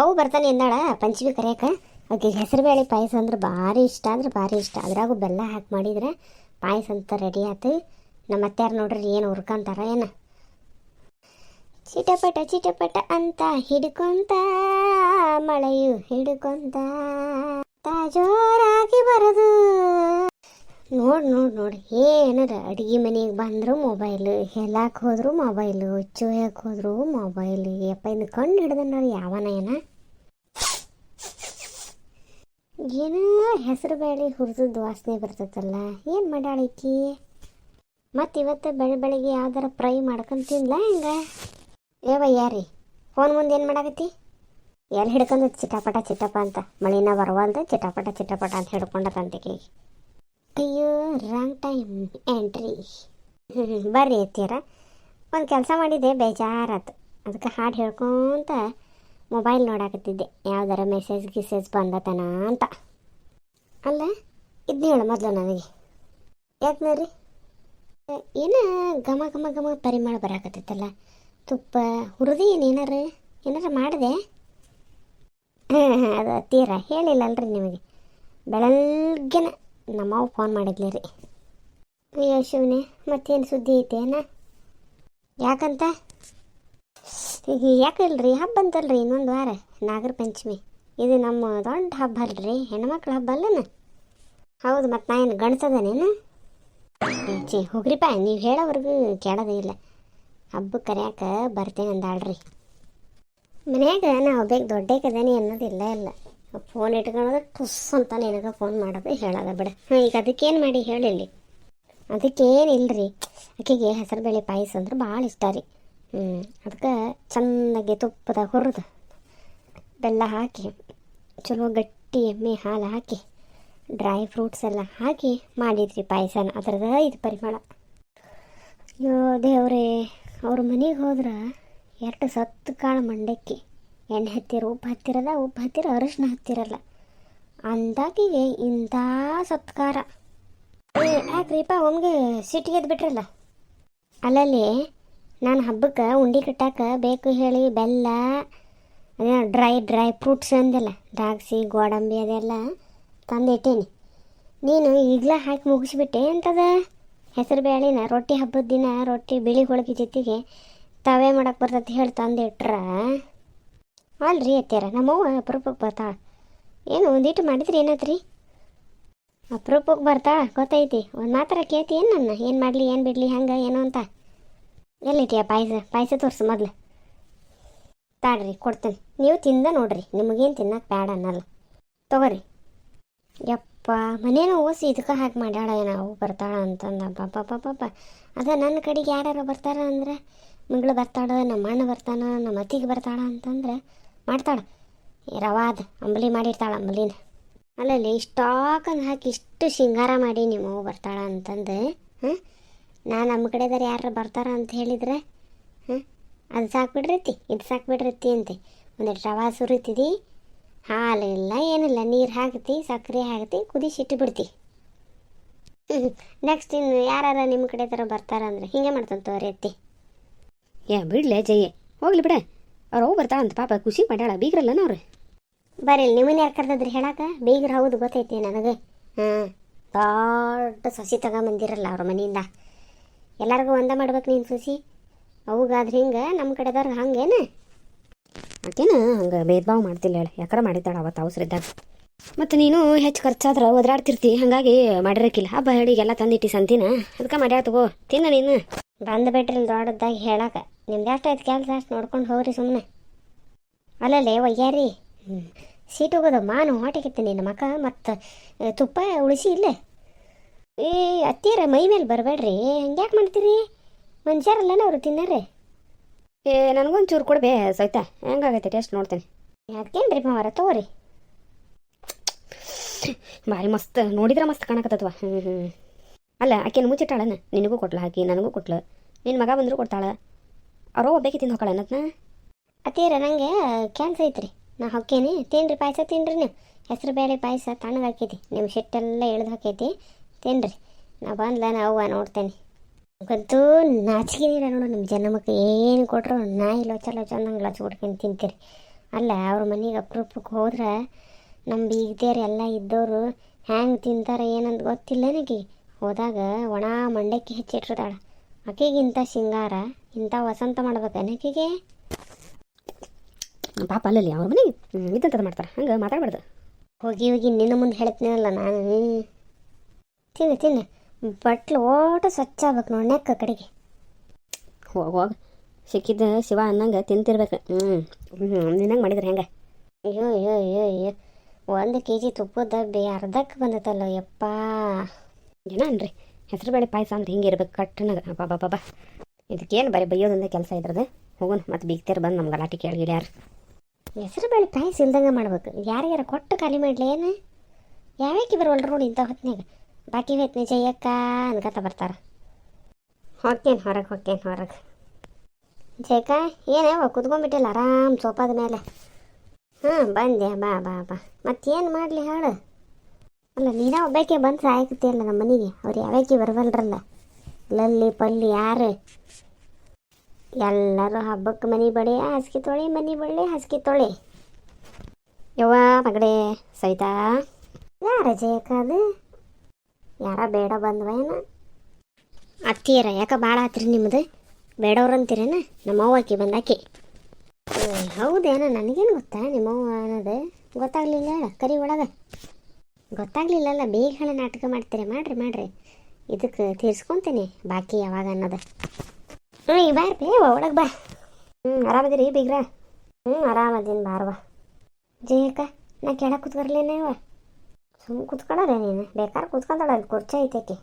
ಅವು ಬರ್ತಾನೆ ಎಂದಾಳ ಪಂಚಮಿ ಕರೆಯಕ. ಆಕೆಗೆ ಹೆಸರು ಬೇಳೆ ಪಾಯಸ ಅಂದ್ರೆ ಭಾರಿ ಇಷ್ಟ, ಅಂದ್ರೆ ಭಾರಿ ಇಷ್ಟ. ಅದ್ರಾಗೂ ಬೆಲ್ಲ ಹಾಕಿ ಮಾಡಿದ್ರೆ ಪಾಯಸ ಅಂತ ರೆಡಿ ಆಯ್ತು ನಮ್ಮ ಅತ್ಯಾರು ನೋಡ್ರಿ ಏನು ಹುರ್ಕೊಂತಾರ ಏನ. ಚಿಟಪಟ ಚಿಟಪಟ ಅಂತ ಹಿಡ್ಕೊಂತ, ಮಳೆಯು ಹಿಡ್ಕೊಂತ ಜೋರಾಗಿ ಬರೋದು. ನೋಡ್, ನೋಡಿ ನೋಡಿ. ಏನದ? ಅಡುಗೆ ಮನೆಗೆ ಬಂದ್ರು ಮೊಬೈಲ್ ಎಲ್ಲಕ್ಕೆ ಹೋದ್ರು ಮೊಬೈಲು ಚೋಯಕ್ಕೆ ಹೋದ್ರು ಮೊಬೈಲ್ ಯಪ್ಪ ಇನ್ನು ಕಣ್ಣು ಹಿಡ್ದನ ಯಾವನ ಏನ? ಏನೋ ಹೆಸರು ಬೇಳೆ ಹುರಿದದ್ದು ವಾಸನೆ ಬರ್ತೈತಲ್ಲ ಏನು ಮಾಡಾಳಿಕಿ ಮತ್ತು ಇವತ್ತು ಬೆಳೆ ಬೆಳಿಗ್ಗೆ ಯಾವ್ದಾರ ಫ್ರೈ ಮಾಡ್ಕೊಂಡು ತಿನ್ಲ ಹೆಂಗ? ಏವ ಯಾರಿ ಫೋನ್ ಮುಂದೆ ಏನು ಮಾಡಾಕತ್ತಿ? ಎಲ್ಲಿ ಹಿಡ್ಕೊಂಡು ಚಿಟಪಟ ಚಿಟ್ಟಪ್ಪ ಅಂತ. ಮಳಿನ ಬರವಲ್ದು ಚಿಟಪಟ ಚಿಟಪಟ ಅಂತ ಹಿಡ್ಕೊಂಡತಂತಿಗೆ ಅಯ್ಯೋ ರಾಂಗ್ ಟೈಮ್, ಎಂಟ್ರಿ. ಬರ್ರಿ ಎತ್ತೀರ ಒಂದು ಕೆಲಸ ಮಾಡಿದ್ದೆ, ಬೇಜಾರಾತು. ಅದಕ್ಕೆ ಹಾಡು ಹೇಳ್ಕೊಂತ ಮೊಬೈಲ್ ನೋಡಾಕತ್ತಿದ್ದೆ. ಯಾವ್ದಾರ ಮೆಸೇಜ್ ಗಿಸೇಜ್ ಬಂದತನ ಅಂತ. ಅಲ್ಲ ಇದನ್ನ ಹೇಳು ಮೊದಲು ನನಗೆ. ಯಾಕೆ ನೋಡ್ರಿ? ಏನು ಘಮ ಘಮ ಘಮ ಪರಿಮಳ ಬರಾಕತ್ತೈತಲ್ಲ. ತುಪ್ಪ, ಹುರಿದಿ ಏನು ಏನಾರ ಏನಾರ ಮಾಡಿದೆ? ಅದು ತೀರ ಹೇಳಿಲ್ಲಲ್ರಿ ನಿಮಗೆ. ಬೆಳಗ್ಗೆನ ನಮ್ಮವ್ವ ಫೋನ್ ಮಾಡಿದ್ಲಿ ರೀ. ಅಯ್ಯೋ ಶಿವನೇ ಮತ್ತೇನು ಸುದ್ದಿ ಐತೇನ ಯಾಕಂತ? ಯಾಕಲ್ರಿ ಹಬ್ಬ ಅಂತಲ್ರಿ ಇನ್ನೊಂದು ವಾರ ನಾಗರ ಪಂಚಮಿ ಇದು ನಮ್ಮ ದೊಡ್ಡ ಹಬ್ಬ ಅಲ್ರಿ, ಹೆಣ್ಮಕ್ಳ ಹಬ್ಬ ಅಲ್ಲನ? ಹೌದು, ಮತ್ತು ನಾ ಏನು ಗಣಿಸದೇನೇನು? ಚಿ ಹೋಗ್ರಿಪ್ಪ ನೀವು ಹೇಳೋವರೆಗೂ ಕೇಳೋದೇ ಇಲ್ಲ. ಹಬ್ಬ ಕರ್ಯಾಕ ಬರ್ತೇನೆ ಅಂದಾಳ್ರಿ. ಮನ್ಯಾಗ ನಾವು ಬೇಕು ದೊಡ್ಡಕದೇನಿ ಅನ್ನೋದಿಲ್ಲ ಇಲ್ಲ ಫೋನ್ ಇಟ್ಕೊಳ್ಳೋದು ಟುಸ್ ಅಂತ ನಿನಗೆ ಫೋನ್ ಮಾಡೋದು ಹೇಳೋದ ಬಿಡ. ಈಗ ಅದಕ್ಕೇನು ಮಾಡಿ ಹೇಳಿಲ್ಲಿ? ಅದಕ್ಕೇನಿಲ್ಲರಿ ಆಕೆಗೆ ಹೆಸರು ಬೇಳೆ ಪಾಯಸ ಅಂದ್ರೆ ಭಾಳ ಇಷ್ಟ ರೀ. ಹ್ಞೂ ಅದಕ್ಕೆ ಚೆನ್ನಾಗಿ ತುಪ್ಪದಾಗ ಹುರಿದು ಬೆಲ್ಲ ಹಾಕಿ, ಚಲೋ ಗಟ್ಟಿ ಎಮ್ಮೆ ಹಾಲು ಹಾಕಿ ಡ್ರೈ ಫ್ರೂಟ್ಸ್ ಎಲ್ಲ ಹಾಕಿ ಮಾಡಿದ್ರಿ ಪಾಯಸನ. ಅದ್ರದ ಇದು ಪರಿಮಳ. ಅಯ್ಯೋ ದೇವ್ರೇ, ಅವ್ರ ಮನೆಗೆ ಹೋದ್ರೆ ಎರಡು ಸತ್ತು ಕಾಳು ಮಂಡಕ್ಕಿ. ಎಣ್ಣೆ ಹತ್ತಿರ ಉಪ್ಪು ಹತ್ತಿರದ, ಉಪ್ಪು ಹತ್ತಿರ ಅರಿಶಿನ ಹತ್ತಿರಲ್ಲ. ಅಂದಾಕಿಗೆ ಇಂಥ ಸತ್ಕಾರ. ಏ ಯಾಕ್ರಿಪ್ಪ ಒಮ್ಗೆ ಸಿಟ್ಟಿಗೆದ್ದು ಬಿಟ್ರಲ್ಲ. ಅಲ್ಲಲ್ಲಿ ನಾನು ಹಬ್ಬಕ್ಕೆ ಉಂಡೆ ಕಟ್ಟಾಕ ಬೇಕು ಹೇಳಿ ಬೆಲ್ಲ ಅದೇನೋ ಡ್ರೈ ಡ್ರೈ ಫ್ರೂಟ್ಸ್ ಅಂದೆಲ್ಲ, ದ್ರಾಕ್ಷಿ, ಗೋಡಂಬಿ ಅದೆಲ್ಲ ತಂದಿಟ್ಟೇನಿ ನೀನು ಈಗಲೇ ಹಾಕಿ ಮುಗಿಸ್ಬಿಟ್ಟೆ ಅಂತದ ಹೆಸರು ಬೇಳೆನ ರೊಟ್ಟಿ ಹಬ್ಬದ ದಿನ ರೊಟ್ಟಿ ಬಿಳಿ ಹೋಳಿಗೆ ಜೊತೆಗೆ ತವೆ ಮಾಡಕ್ಕೆ ಬರ್ತೈತಿ ಹೇಳಿ ತಂದಿಟ್ರ. ಅಲ್ರಿ ಅತ್ಯಾರ, ನಮ್ಮವ್ವ ಅಪರೂಪಕ್ಕೆ ಬರ್ತಾಳ ಏನು, ಒಂದಿಟ್ಟು ಮಾಡಿದ್ರಿ ಏನತ್ರಿ? ಅಪರೂಪಕ್ಕೆ ಬರ್ತಾಳ ಗೊತ್ತೈತಿ. ಒಂದು ಮಾತ್ರ ಕೇಳ್ತಿ, ಏನು ನನ್ನ? ಏನು ಮಾಡಲಿ, ಏನು ಬಿಡಲಿ, ಹಂಗೆ, ಏನು ಅಂತ. ಎಲ್ಲಿಟ್ಟಿಯ ಪಾಯಸ? ಪಾಯಸ ತೋರಿಸು ಮೊದಲು. ತಾಡ್ರಿ, ಕೊಡ್ತೇನೆ. ನೀವು ತಿಂದ ನೋಡ್ರಿ, ನಿಮಗೇನು ತಿನ್ನಕ್ಕೆ ಬೇಡ ಅನ್ನಲ್ಲ. ತಗೋರಿ. ಯಪ್ಪ, ಮನೇನ ಓಸಿ ಇದಕ್ಕೆ ಹಾಕಿ ಮಾಡ್ಯಾಳ ನಾವು ಬರ್ತಾಳ ಅಂತಂದ. ಪಾಪ ಪಾಪ ಅದ ನನ್ನ ಕಡೆಗೆ ಯಾರ್ಯಾರು ಬರ್ತಾರ ಅಂದ್ರೆ, ಮಗಳು ಬರ್ತಾಳ, ನಮ್ಮ ಅಣ್ಣ ಬರ್ತಾನ, ನಮ್ಮ ಅತ್ತಿಗೆ ಬರ್ತಾಳ ಅಂತಂದ್ರೆ ಮಾಡ್ತಾಳ. ರವಾದ ಅಂಬಲಿ ಮಾಡಿರ್ತಾಳೆ ಅಂಬಲಿನ. ಅಲ್ಲಲ್ಲಿ ಇಷ್ಟಾಕಂದು ಹಾಕಿ ಇಷ್ಟು ಶೃಂಗಾರ ಮಾಡಿ ನಿಮ್ಮ ಬರ್ತಾಳ ಅಂತಂದು, ಹಾಂ? ನಾನು ನಮ್ಮ ಕಡೆದಾರ ಯಾರು ಬರ್ತಾರ ಅಂತ ಹೇಳಿದ್ರೆ, ಹಾಂ? ಅದು ಸಾಕ್ಬಿಡ್ರೈತಿ ಇದು ಸಾಕ್ಬಿಡ್ರೈತಿ ಅಂತೆ. ಒಂದೆರಡು ರವಾ ಸುರಿತಿದಿ ಹಾಲು ಇಲ್ಲ ಏನಿಲ್ಲ, ನೀರು ಹಾಕ್ತಿ ಸಕ್ಕರೆ ಹಾಕ್ತಿ ಕುದಿಸಿಟ್ಟು ಬಿಡ್ತಿ. ನೆಕ್ಸ್ಟ್ ಇನ್ನು ಯಾರು ನಿಮ್ಮ ಕಡೆ ಥರ ಬರ್ತಾರ ಅಂದ್ರೆ ಹಿಂಗೆ ಮಾಡ್ತಾನೆ ತೋರಿ ಅತ್ತಿ. ಏ, ಬಿಡ್ಲೆ ಜಯ, ಹೋಗ್ಲಿ ಬಿಡ. ಅವ್ರು ಹೋಗಿ ಬರ್ತಾಳಂತ ಪಾಪ ಖುಷಿ ಮಾಡ್ಯಾಳ ಬೀಗ್ರಲ್ಲ ಅವ್ರು? ಬರ್ರಿ ನಿಮ್ಮನ್ನ ಯಾರು ಕರೆದಿದ್ರಿ ಹೇಳಾಕ? ಬೀಗ್ರ ಹೌದು ಗೊತ್ತೈತಿ ನನಗೆ. ಹಾಂ. ದೊಡ್ಡ ಸಸಿ ತಗೊಂಬಂದಿರಲ್ಲ ಅವ್ರ ಮನೆಯಿಂದ. ಎಲ್ಲರಿಗೂ ಒಂದ ಮಾಡ್ಬೇಕು ನೀನು ಸಸಿ. ಅವುಗಾದ್ರೆ ಹಿಂಗೆ ನಮ್ಮ ಕಡೆದವ್ರಿಗೆ ಹಂಗೇನು? ಆಕೇನ ಹಂಗೆ ಭೇದ ಭಾವ ಮಾಡ್ತಿಲ್ಲ ಹೇಳಿ. ಯಾಕಾರ ಮಾಡಿದ್ದಾಳ ಅವತ್ತು ಅವಸರಿದ್ದಾಗ ಮತ್ತು ನೀನು ಹೆಚ್ಚು ಖರ್ಚಾದ್ರೆ ಓದಾಡ್ತಿರ್ತಿ ಹಾಗಾಗಿ ಮಾಡಿರಕ್ಕಿಲ್ಲ ಹಬ್ಬ ಹೇಳಿಗೆಲ್ಲ ತಂದಿಟ್ಟಿ ಸಂತಿನ. ಅದಕ್ಕೆ ಮಾಡ್ಯಾಳ ತಗೋ ತಿನ್ನ ನೀನು. ಬಂದು ಬಿಟ್ರಿ ದೊಡ್ಡದಾಗಿ ಹೇಳಾಕ. ನಿಮ್ದು ಎಷ್ಟು ಐತೆ ಕೆಲಸ ಅಷ್ಟು ನೋಡ್ಕೊಂಡು ಹೋಗ್ರಿ ಸುಮ್ಮನೆ ಅಲ್ಲಲ್ಲೇ ಒಯ್ಯಾರಿ ಹ್ಞೂ ಸೀಟ್ ಹೋಗೋದು ಮಾನು ಹೊಟ್ಟೆಗಿತ್ತು ನಿನ್ನ ಮಕ ಮತ್ತು ತುಪ್ಪ ಉಳಿಸಿ ಇಲ್ಲೇ. ಏ ಅತ್ತೀರ ಮೈ ಮೇಲೆ ಬರಬೇಡ್ರಿ. ಹಂಗ್ಯಾಕೆ ಮಾಡ್ತೀರಿ? ಮನುಷ್ಯರಲ್ಲನ ಅವರು ತಿನ್ನಾರೆ ಏ ನನಗೊಂದು ಚೂರು ಕೊಡ್ಬೇ ಸೈತಾ ಹೆಂಗಾಗೈತೆ ಟೇಸ್ಟ್ ನೋಡ್ತೇನೆ. ಅದಕ್ಕೇನ್ರಿ ಮಾವರ ತಗೋರಿ? ಭಾರಿ ಮಸ್ತ್. ನೋಡಿದ್ರೆ ಮಸ್ತ್ ಕಾಣಕತ್ತತ್ವ ಹ್ಞೂ ಹ್ಞೂ ಅಲ್ಲ ಆಕೆನ ಮುಚ್ಚಿಟ್ಟಾಳನ? ನಿನಗೂ ಕೊಟ್ಲ ಹಾಕಿ ನನಗೂ ಕೊಟ್ಲ. ನಿನ್ನ ಮಗ ಬಂದರೂ ಕೊಡ್ತಾಳ. ಅವರೋ ಒಬ್ಬಕ್ಕೆ ತಿಂದು ಹೋಗ್ತಾಳ ಅನ್ನತ್ನ ಅತ್ತೀರ ನನಗೆ ಕ್ಯಾನ್ಸ ಐತ್ರಿ. ನಾ ಹೊಕ್ಕೇನಿ. ತಿನ್ರಿ, ಪಾಯಸ ತಿನ್ರಿ ನೀವು ಹೆಸರು ಬೇಳೆ ಪಾಯಸ ತಣ್ಣಗಾಕೈತಿ ನಿಮ್ಮ ಶೆಟ್ಟೆಲ್ಲ ಇಳ್ದು ಹಾಕೈತಿ. ತಿನ್ರಿ. ನಾ ಬಂದ್ಲ, ನಾ ಅವ್ವ ನೋಡ್ತೇನೆ. ಗೊತ್ತು ನಾಚಿಕೆ ನೀರ ನೋಡು ನಿಮ್ಮ ಜನ್ಮಕ್ಕೆ ಏನು ಕೊಟ್ಟರು ನಾಯಿ ಲೋಚ ಲೋಚ ನಂಗೆ ಲೋಚ ಕೊಡ್ಕೊಂಡು ತಿಂತೀರಿ. ಅಲ್ಲ, ಅವ್ರ ಮನೆಗೆ ಅಪ್ರೂಪಕ್ಕೆ ಹೋದ್ರೆ ನಮ್ಮ ಬೀಗದೇರೆಲ್ಲ ಎಲ್ಲ ಇದ್ದವರು ಹ್ಯಾಂಗೆ ತಿಂತಾರೆ ಏನಂತ ಗೊತ್ತಿಲ್ಲ ನನಗೆ. ಹೋದಾಗ ಒಣ ಮಂಡಕ್ಕಿ ಹೆಚ್ಚಿಟ್ಟಿರ್ತಾಳೆ. ಆಕೆಗೆ ಇಂಥ ಸಿಂಗಾರ ಇಂಥ ವಸಂತ ಮಾಡ್ಬೇಕೇನು ಆಕೆಗೆ ಪಾಪ ಅಲ್ಲಲ್ಲಿ ಅವ್ರ ಮನೆಗೆ ಇದ್ದಂಥದ್ದು ಮಾಡ್ತಾರೆ. ಹಂಗೆ ಮಾತಾಡ್ಬಾರ್ದು. ಹೋಗಿ ಹೋಗಿ ನಿನ್ನ ಮುಂದೆ ಹೇಳ್ತೀನಲ್ಲ ನಾನು. ತಿನ್ನು ತಿನ್ನು. ಬಟ್ಲು ಓಟ ಸ್ವಚ್ಛ ಆಗ್ಬೇಕು ನೋಡಿ ನೆಕ್ಕ ಕಡೆಗೆ. ಹೋಗ ಹೋಗ. ಸಿಕ್ಕಿದ್ದ ಶಿವ ಅನ್ನಂಗೆ ತಿಂತಿರ್ಬೇಕು. ಹ್ಞೂ ಹ್ಞೂ ನಿನ್ನಂಗೆ ಮಾಡಿದ್ರೆ ಹೆಂಗೆ? ಅಯ್ಯೋ ಅಯ್ಯೋ ಅಯ್ಯೋ ಅಯ್ಯೋ. ಒಂದು ಕೆ ಜಿ ತುಪ್ಪದ ಬೇ ಅರ್ಧಕ್ಕೆ ಬಂದತ್ತಲ್ಲ ಯಪ್ಪ. ಏನ ಅನ್ರಿ? ಬೇಳೆ ಪಾಯಸ ಅಂದ್ರೆ ಹಿಂಗೆ ಇರ್ಬೇಕು ಕಟ್ಟನಾಗ ಬಾಬಾ ಬಾಬಾ ಇದಕ್ಕೇನು ಬರೀ ಬೈಯೋದಿಂದ ಕೆಲಸ ಇದ್ರದ್ದು? ಹೋಗೋಣ, ಮತ್ತು ಬೀಗ್ತೇರು ಬಂದು ನಮ್ಗೆ ಗಲಾಟೆ ಕೇಳಿಲ್ಲ ಯಾರು ಹೆಸರು ಬೇಳೆ ಪಾಯಸ ಇಲ್ದಂಗೆ ಮಾಡ್ಬೇಕು. ಯಾರ್ಯಾರ ಕೊಟ್ಟು ಖಾಲಿ ಮಾಡಲಿ ಏನು? ಯಾವ್ಯಾಕೆ ಬರವಲ್ರು ನೋಡಿ ಇಂಥ ಹೊತ್ನ್ಯಾಗ? ಬಾಕಿ ಹೊತ್ತಿನ ಜಯಕ್ಕ ಅನ್ಕತ ಬರ್ತಾರೆ. ಹೊಕ್ಕೇನು ಹೊರಗೆ ಹೊಕ್ಕೇನು ಹೊರಗೆ. ಜಯಕ್ಕ ಏನವ ಕುತ್ಕೊಂಡ್ಬಿಟ್ಟಿಲ್ಲ ಆರಾಮ್ ಸೋಫಾದ ಮೇಲೆ ಹಾಂ ಬಂದೆ. ಬಾ ಬಾ ಬಾ. ಮತ್ತೇನು ಮಾಡಲಿ ಹೇಳು? ಅಲ್ಲ, ನೀನೇ ಒಬ್ಬಾಕೆ ಬಂದು ಸಾಯಕತ್ತಿಯಲ್ಲ ನಮ್ಮ ಮನೆಗೆ? ಅವ್ರು ಯಾವ್ಯಾಕೆ ಬರವಲ್ರಲ್ಲ? ಲಲ್ಲಿ ಪಲ್ಲಿ ಯಾರು? ಎಲ್ಲರೂ ಹಬ್ಬಕ್ಕೆ ಮನೆ ಬಳಿ, ಹಾಸಿಗೆ ತೊಳೆ, ಮನೆ ಬಳ್ಳಿ ಹಾಸಿಗೆ ತೊಳೆ. ಯವ್ವ ಮಗಡೆ ಸೈತಾ ಯಾರ ಜಯಕ ಅದು? ಯಾರ ಬೇಡ ಬಂದ್ವ ಏನ? ಯಾಕ ಭಾಳ ಆತ್ರಿ ನಿಮ್ಮದು ಬೇಡವ್ರು ಅಂತೀರೇನ ನಮ್ಮವ್ವ ಆಕಿ ಬಂದಾಕಿ ಹೌದೇನ? ನನಗೇನು ಗೊತ್ತಾ? ನಿಮ್ಮವ್ವ ಅನ್ನೋದು? ಗೊತ್ತಾಗ್ಲಿಲ್ಲ ಕರಿ ಒಳಗೆ. ಗೊತ್ತಾಗ್ಲಿಲ್ಲಲ್ಲ ಬೇಗ ಹೇಳ ನಾಟಕ ಮಾಡ್ತೀರಿ? ಮಾಡ್ರಿ ಮಾಡ್ರಿ. ಇದಕ್ಕೆ ತೀರ್ಸ್ಕೊಂತೀನಿ, ಬಾಕಿ ಯಾವಾಗ ಅನ್ನೋದು. ಹ್ಞೂ ಈ ಬಾರ್ ಬೇ ಒಳಗೆ ಬಾ. ಹ್ಞೂ ಆರಾಮದಿರಿ, ಬೀಗ್ರ? ಹ್ಞೂ ಆರಾಮದೀನಿ ಬಾರ್ವಾ. ಜಯಕ್ಕ ನಾ ಕೆಳಗೆ ಕೂತ್ಕರ್ಲೇನೇವ ಸುಮ್ಮನೆ ಕೂತ್ಕೊಳ್ಳೋದೆ ನೀನು? ಬೇಕಾದ್ರೆ ಕೂತ್ಕೊಂತಾಳ, ಅಲ್ಲಿ ಕುರ್ಚಿ ಐತೈತಿ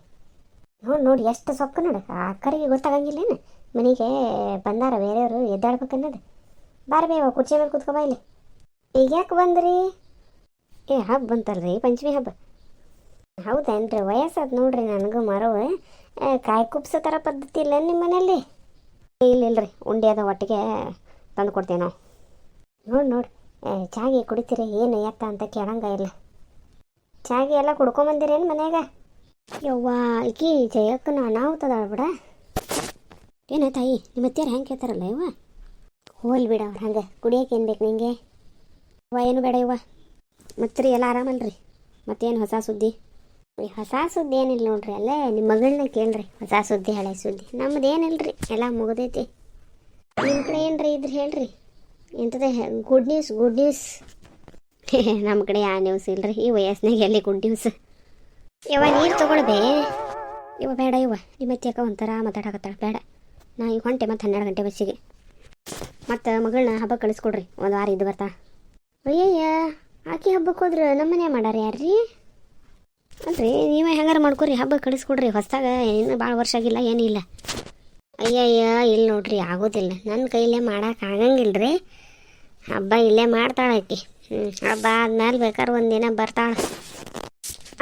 ನೋಡಿ ನೋಡಿ, ಎಷ್ಟು ಸೊಕ್ಕ ನೋಡು. ಆ ಅಕ್ಕರಿಗೆ ಗೊತ್ತಾಗಂಗಿಲ್ಲೇನು ಮನೆಗೆ ಬಂದಾರ ಬೇರೆಯವರು ಎದ್ದಾಡ್ಬೇಕನ್ನೋದು. ಬಾರ್ ಬೇವ ಕುರ್ಚಿ ಮೇಲೆ ಕೂತ್ಕೊಬಾ ಇಲ್ಲಿ. ಈಗ ಯಾಕೆ ಬಂದ್ರಿ? ಏ ಹಬ್ಬ ಅಂತಲ್ರಿ ಪಂಚಮಿ ಹಬ್ಬ? ಹೌದೇನ್ರಿ, ವಯಸ್ಸಾದ ನೋಡ್ರಿ ನನಗೂ ಮರವು. ಕಾಯಿ ಕುಪ್ಸೋ ಥರ ಪದ್ಧತಿ ಇಲ್ಲ ನಿಮ್ಮ ಮನೆಯಲ್ಲಿ ಇಲ್ಲ ಇಲ್ಲರಿ ಉಂಡೆ ಅದ ಒಟ್ಟಿಗೆ ತಂದು ಕೊಡ್ತೇವೆ ನಾವು. ನೋಡಿ ನೋಡಿ. ಚಾಗಿ ಕುಡಿತೀರಿ, ಏನು ಎತ್ತ ಅಂತ ಕೇಳಂಗ ಇಲ್ಲ. ಚಾಗಿ ಎಲ್ಲ ಕುಡ್ಕೊಂಬಂದಿರೇನು ಮನ್ಯಾಗ? ಯವ್ವ, ಈಕಿ ಜಯಕ್ಕನ ಅನಾಹುತದಾಳ ಬಿಡ. ಏನ ತಾಯಿ ನಿಮ್ಮ ಅತ್ತಿಯಾರು ಹೆಂಗೆ ಕೇಳ್ತಾರಲ್ಲ ಯವ್ವ? ಹೋಲ್ ಬಿಡ ಅವ್ರು ಹಂಗೆ ಕುಡಿಯೋಕೆ ಏನು ಬೇಕು ನಿಂಗೆ? ಯವ್ವ, ಏನು ಬೇಡ ಇವ ಮತ್ತೆ ರೀ ಎಲ್ಲ ಆರಾಮಲ್ರಿ ಮತ್ತೇನು ಹೊಸ ಸುದ್ದಿ? ರೀ ಹೊಸ ಸುದ್ದಿ ಏನಿಲ್ಲ ನೋಡ್ರಿ ಅಲ್ಲೇ ನಿಮ್ಮ ಮಗಳನ್ನ ಕೇಳ್ರಿ ಹೊಸ ಸುದ್ದಿ, ಹಳೆ ಸುದ್ದಿ. ನಮ್ದು ರೀ? ಎಲ್ಲ ಮುಗ್ದೈತಿ. ನಿಮ್ಮ ಕಡೆ ಏನ್ರಿ ಇದ್ರಿ ಹೇಳ್ರಿ? ಎಂಥದೇ ಗುಡ್ ನ್ಯೂಸ್ ಗುಡ್ ನ್ಯೂಸ್ ನಮ್ಮ ಕಡೆ ಯಾವ ನ್ಯೂಸ್ ಇಲ್ರಿ? ಈ ವಯಸ್ಸಿನಾಗ ಎಲ್ಲಿ ಗುಡ್ ನ್ಯೂಸ್ ಇವ ನೀರು ತೊಗೊಳ್ಬೆ. ಇವ ಬೇಡ ಇವ ನಿಮ್ಮ ಅತ್ತಿಯಕ್ಕ ಒಂಥರ ಮಾತಾಡಕತ್ತಾಳ. ಬೇಡ. ನಾ ಈಗ ಹೊಂಟೆ ಮತ್ತು ಹನ್ನೆರಡು ಗಂಟೆ ಬಸ್ಸಿಗೆ. ಮತ್ತು ಮಗಳನ್ನ ಹಬ್ಬ ಕಳಿಸ್ಕೊಡ್ರಿ. ಒಂದು ವಾರ ಇದ್ದು ಬರ್ತಾ. ಅಯ್ಯಯ್ಯ. ಆಕೆ ಹಬ್ಬಕ್ಕೆ ಹೋದ್ರೆ ನಮ್ಮನೆ ಮಾಡಾರ ಯಾರ್ರಿ? ಅಲ್ರಿ, ನೀವೇ ಹೆಂಗಾರ ಮಾಡ್ಕೊರಿ, ಹಬ್ಬ ಕಳಿಸ್ಕೊಡ್ರಿ. ಹೊಸ್ದಾಗ ಏನು ಭಾಳ ವರ್ಷ ಆಗಿಲ್ಲ ಏನಿಲ್ಲ ಅಯ್ಯಯ್ಯ ಇಲ್ಲಿ ನೋಡ್ರಿ, ಆಗೋದಿಲ್ಲ. ನನ್ನ ಕೈಲೇ ಮಾಡಕ್ಕೆ ರೀ ಹಬ್ಬ ಇಲ್ಲೇ ಮಾಡ್ತಾಳೆ ಆಕಿ. ಹ್ಞೂ ಹಬ್ಬ ಆದ್ಮೇಲೆ ಬೇಕಾದ್ರೆ ಒಂದಿನ ಬರ್ತಾಳೆ.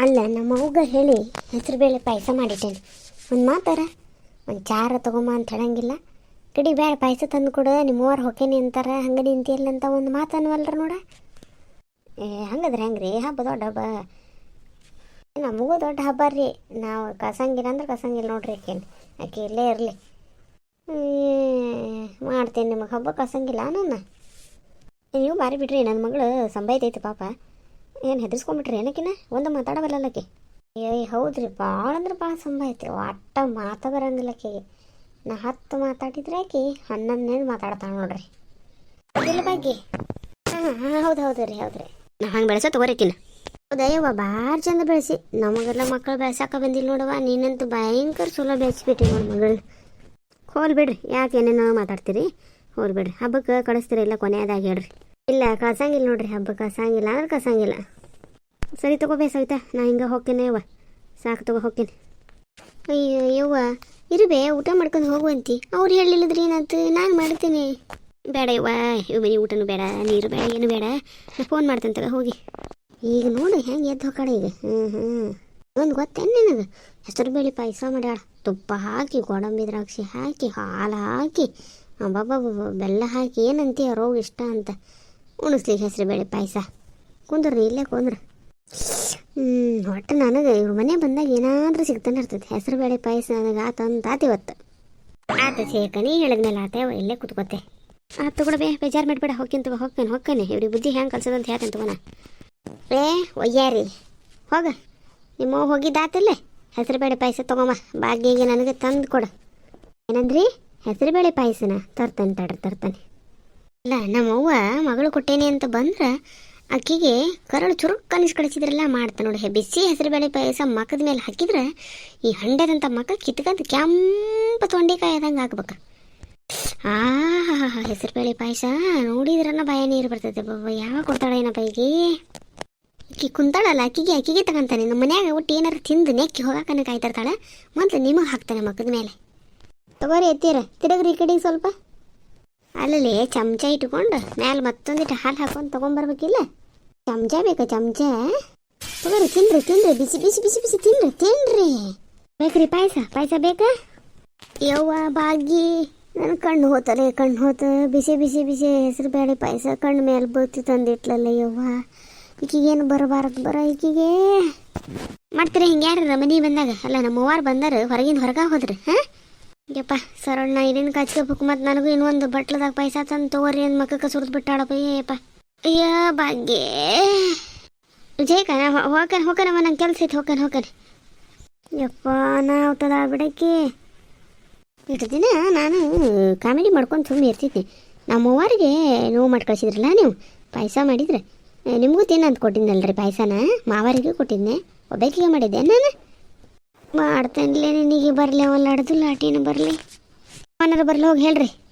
ಅಲ್ಲ, ನಮ್ಮ ಅವ್ಗ ಹೇಳಿ, ಹೆಸರು ಬೇಳೆ ಪಾಯಸ ಮಾಡಿಟ್ಟೇನೆ ಒಂದು ಮಾತಾರ? ಒಂದು ಚಾರ ತೊಗೊಂಬ ಅಂತ ಹೇಳಂಗಿಲ್ಲ. ಕಡಿ ಬೇಡ ಪಾಯಸ ತಂದು ಕೊಡು ನಿಮ್ಮವ್ರು ಹೊಕ್ಕೇನಿ ಅಂತಾರೆ, ಹಂಗೆ ನಿಂತಿಲ್ಲ ಅಂತ ಒಂದು ಮಾತು ನೋಡ. ಏ, ಹಂಗದ್ರೆ ಹೆಂಗ್ರಿ? ಹಬ್ಬ ದೊಡ್ಡ ಹಬ್ಬ. ನಮಗೂ ದೊಡ್ಡ ಹಬ್ಬ ರೀ. ನಾವು ಕಸಂಗಿಲ್ಲ ಅಂದ್ರೆ ಕಸಂಗಿಲ್ಲ ನೋಡ್ರಿ ಆಕೇನು. ಆಕೆ ಇಲ್ಲೇ ಇರಲಿ. ಮಾಡ್ತೇನೆ ನಿಮಗೆ. ಹಬ್ಬ ಕಸಂಗಿಲ್ಲ ನನ್ನ ನೀವು ಬಾರಿ ಬಿಡ್ರಿ. ನನ್ನ ಮಗಳು ಸಂಬೈತೈತಿ ಪಾಪ. ಏನು ಹೆದರ್ಸ್ಕೊಂಬಿಟ್ರಿ ಏನಕ್ಕಿನ ಒಂದು ಮಾತಾಡಬಲ್ಲಲ್ಲಕ್ಕೆ ಏಯ್ ಹೌದ್ರಿ. ಭಾಳ ಅಂದ್ರೆ ಭಾಳ ಸಂಬೈತಿ ಒಟ್ಟ ಮಾತ ಬರಂಗಿಲ್ಲ ಆಕೆಗೆ ನಾ ಹತ್ತು ಮಾತಾಡಿದ್ರೆ ಆಕೆ ಹನ್ನೊಂದನೇದು ಮಾತಾಡ್ತಾಳೆ ನೋಡ್ರಿ. ಇಲ್ಲ ಬಗ್ಗೆ ಹಾಂ ಹಾಂ ಹೌದು ಹೌದು ರೀ ಹೌದು ರೀ ನಾ ಹಂಗೆ ಬೆಳೆಸೋ ತಗೋರಿಕಿನ ಹೌದಯ್ಯವ್ವ ಭಾಳ ಚಂದ ಬೆಳೆಸಿ. ನಮಗೆಲ್ಲ ಮಕ್ಕಳು ಬೆಳ್ಸಾಕ ಬಂದಿಲ್ಲ ನೋಡವ್ವ, ನೀನಂತೂ ಭಯಂಕರ ಚಲೋ ಬೆಳೆಸ್ಬಿಟ್ಟಿ ನೋಡಿ ಮಗಳು ಹೋಲ್ ಬಿಡ್ರಿ, ಯಾಕೆ ಏನೇನೋ ಮಾತಾಡ್ತೀರಿ? ಹೋಲ್ ಬಿಡ್ರಿ, ಹಬ್ಬಕ್ಕೆ ಕಳಿಸ್ತೀರಿ ಇಲ್ಲ ಕೊನೆಯದಾಗಿ ಹೇಳ್ರಿ. ಇಲ್ಲ ಕಸಂಗಿಲ್ಲ ನೋಡ್ರಿ ಹಬ್ಬ ಕಸಂಗಿಲ್ಲ ಅಂದ್ರೆ ಕಸಂಗಿಲ್ಲ ಸರಿ ತಗೋಬೇ ಸವಿತಾ, ನಾ ಹಿಂಗೆ ಹೋಗ್ತೇನೆ ಯವ್ವ ಸಾಕು ತಗೋ ಹೋಗ್ತೀನಿ. ಅಯ್ಯೋ ಯವ್ವ ಇರುವೆ ಊಟ ಮಾಡ್ಕೊಂಡು ಹೋಗುವಂತಿ. ಅವ್ರು ಹೇಳಿಲ್ಲದ್ರಿ ಏನಂತ ನಾನು ಮಾಡ್ತೀನಿ. ಬೇಡ ಇವ್ವ ಇವ್ ಮನೆ ಊಟನೂ ಬೇಡ, ನೀರು ಬೇಡ, ಏನು ಬೇಡ. ಫೋನ್ ಮಾಡ್ತೇನೆ ತಗ, ಹೋಗಿ. ಈಗ ನೋಡು, ಹೆಂಗೆ ಎದ್ದು ಹೋಗಾಡ ಈಗ. ಹ್ಞೂ ಹ್ಞೂ ಒಂದು ಗೊತ್ತೇನು ನಿನಗೆ? ಹೆಸರು ಬೇಳೆ ಪಾಯಸ ಮಾಡ್ಯಾಳ ತುಪ್ಪ ಹಾಕಿ, ಗೋಡಂಬಿ ದ್ರಾಕ್ಷಿ ಹಾಕಿ, ಹಾಲು ಹಾಕಿ ಬಾಬಾ ಬೆಲ್ಲ ಹಾಕಿ, ಏನಂತೀಯ ರೋಗ ಇಷ್ಟ ಅಂತ. ಉಣಿಸ್ಲಿ ಹೆಸರು ಬೇಳೆ ಪಾಯಸ ಕುಂದ್ರಿ ಇಲ್ಲೇ ಕುಂದ್ರ. ಹ್ಞೂ ಒಟ್ಟು ನನಗೆ ಇವ್ರ ಮನೆ ಬಂದಾಗ ಏನಾದರೂ ಸಿಗ್ತಾನೆ ಇರ್ತದೆ. ಹೆಸರು ಬೇಳೆ ಪಾಯಸ ನನಗೆ ಆತ ಅಂತ, ಆತ ಇವತ್ತು. ಆತ ಸೇಕನಿ ಹೇಳಿದ್ಮೇಲೆ ಆತ ಇಲ್ಲೇ ಕೂತ್ಕೋತೆ. ತಗೊಳ್ಬೇ ಬೇಜಾರು ಮಾಡ್ಬೇಡ ತಗೋ, ಹೋಗ್ತೇನೆ ಹೋಗ್ತೇನೆ. ಇವ್ರಿಗೆ ಬುದ್ಧಿ ಹೆಂಗೆ ಕಲ್ಸೋದು ಅಂತ ಹೇಳ್ತೇನೆ ತಗೋಣ. ಏ ಒಯ್ಯಾರಿ ಹೋಗ. ನಿಮ್ಮ ಹೋಗಿದ್ದಾತಿಲ್ಲೇ. ಹೆಸರು ಬೇಳೆ ಪಾಯಸ ತಗೊಂಬ ಭಾಗ್ಯಗೆ ನನಗೆ ತಂದು ಕೊಡು. ಏನಂದ್ರಿ? ಹೆಸರುಬೇಳೆ ಪಾಯಸನ? ತರ್ತಾನೆ, ತಡ್ರಿ, ತರ್ತಾನೆ. ಇಲ್ಲ ನಮ್ಮವ್ವ ಮಗಳು ಕೊಟ್ಟೇನೆ ಅಂತ ಬಂದ್ರೆ ಅಕ್ಕಿಗೆ ಕರಳು ಚುರುಕ್ ಕನಿಸ್ ಕಳಿಸಿದ್ರೆಲ್ಲ ಮಾಡ್ತ ನೋಡಿ. ಬಿಸಿ ಹೆಸರುಬೇಳೆ ಪಾಯಸ ಮಕದ ಮೇಲೆ ಹಾಕಿದ್ರೆ ಈ ಹಂಡೆದಂಥ ಮಕ ಕಿತ್ಕಂತ ಕೆಂಪು ತೊಂಡೆಕಾಯಿ ಆದಂಗೆ ಆಗ್ಬೇಕು. ಆ ಹೆಸರುಬೇಳೆ ಪಾಯಸ. ನೋಡಿದ್ರನ್ನ ಭಯ ನೀರು ಬರ್ತದೆ. ಬಾಬಾ ಯಾವಾಗ ಕೊಡ್ತಾಳೆ ಏನಪ್ಪ ಈಗಿ? ಆಕಿ ಕುಂತಾಳಲ್ಲ, ಅಕ್ಕಿಗೆ ಅಕ್ಕಿಗೆ ತಗೊಂತಾನೆ. ನಮ್ಮ ಮನ್ಯಾಗ ಒಟ್ಟು ಏನಾರು ತಿಂದು ನೆಕ್ಕಿ ಹೋಗಾಕನ ಕಾಯ್ತಿರ್ತಾಳೆ. ಮೊದ್ಲು ನಿಮಗೆ ಹಾಕ್ತಾನೆ ಮಕ್ಕದ ಮೇಲೆ. ತಗೋರಿ ಎತ್ತೀರ, ತಿರುಗ್ರಿ ಈ ಕಡೆಗೆ ಸ್ವಲ್ಪ. ಅಲ್ಲಲ್ಲಿ ಚಮಚ ಇಟ್ಕೊಂಡು ಮ್ಯಾಲೆ ಮತ್ತೊಂದಿಟ್ಟು ಹಾಲು ಹಾಕೊಂಡು ತೊಗೊಂಬರ್ಬೇಕಿಲ್ಲ. ಚಮಚ ಬೇಕು, ಚಮಚ. ತಗೋರಿ, ತಿನ್ರಿ ತಿನ್ರಿ. ಬಿಸಿ ಬಿಸಿ ಬಿಸಿ ಬಿಸಿ ತಿನ್ರಿ ತಿನ್ರಿ. ಬೇಕ್ರಿ ಪಾಯಸ ಪಾಯಸ ಬೇಕಾ? ಯವ್ವ ಭಾಗ್ಯ. ನನ್ನ ಕಣ್ಣು ಹೋತಲೆ ಕಣ್ಣು ಹೋತ, ಬಿಸಿ ಬಿಸಿ ಬಿಸಿ ಹೆಸರು ಬೇಳೆ ಪಾಯಸ ಕಣ್ಣು ಮೇಲೆ ಬತ್ತಿ ತಂದಿಟ್ಲಲ್ಲ ಯವ್ವ. ಈಕಿಗೇನು ಬರಬಾರದು ಬರ ಈಕಿಗೆ. ಮಾಡ್ತೀರಿ ಹಿಂಗೆ ಯಾರು ಮನೆ ಬಂದಾಗ? ಅಲ್ಲ, ನಮ್ಮ ಬಂದರು, ಹೊರಗಿಂದ ಹೊರಗೆ ಹೋದ್ರಿ, ಹಾಂ? ಯಪ್ಪ, ಸರಣ್ಣ ಇದನ್ನು ಕಾಚ್ಕೋಬೇಕು ಮತ್ತು ನನಗೂ ಇನ್ನೊಂದು ಬಟ್ಲದಾಗ ಪಾಯಸ ತಂದು ತಗೋರಿ ಅಂದ್ ಮಕ್ಕಕ್ಕೆ ಸುರಿದು ಬಿಟ್ಟಾಳಪ್ಪ ಏಯಪ್ಪ ಅಯ್ಯ, ಭಾಗ್ಯ. ನಾ ಹೋಕನ ಹೋಗನಮ್ಮ ನಂಗೆ ಕೆಲಸ ಐತೆ ಹೋಕನ್ ಹೋಕನ್ ಯಪ್ಪ ನಾ ತದ ಬಿಡಕ್ಕೆ ಇಷ್ಟು ದಿನ ನಾನು ಕಾಮಿಡಿ ಮಾಡ್ಕೊಂಡು ಸುಮ್ಮನೆ ಇರ್ತಿದ್ದೆ. ನಮ್ಮವ್ವರಿಗೆ ನೋವು ಮಾಡಿ ಕಳಿಸಿದ್ರಲ್ಲ ನೀವು, ಪಾಯಸ ಮಾಡಿದ್ರೆ. ನಿಮಗೂ ತಿನ್ನ ಅಂತ ಕೊಟ್ಟಿದ್ನಲ್ರಿ ಪಾಯಸನ? ಮಾವಾರಿಗೂ ಕೊಟ್ಟಿದ್ದೆ ಒಬ್ಬಾಕಿಗೆ ಮಾಡಿದ್ದೆ. ನಾನು? ಮಾಡ್ತೇನ್ಲೇ ನಿನಗೆ, ಬರಲಿ ಅವಲ್ಲ ಅಡ್ದು ಲಾಟಿನ ಬರಲಿ. ಅವನಾರು ಬರಲಿ ಹೋಗಿ ಹೇಳ್ರಿ.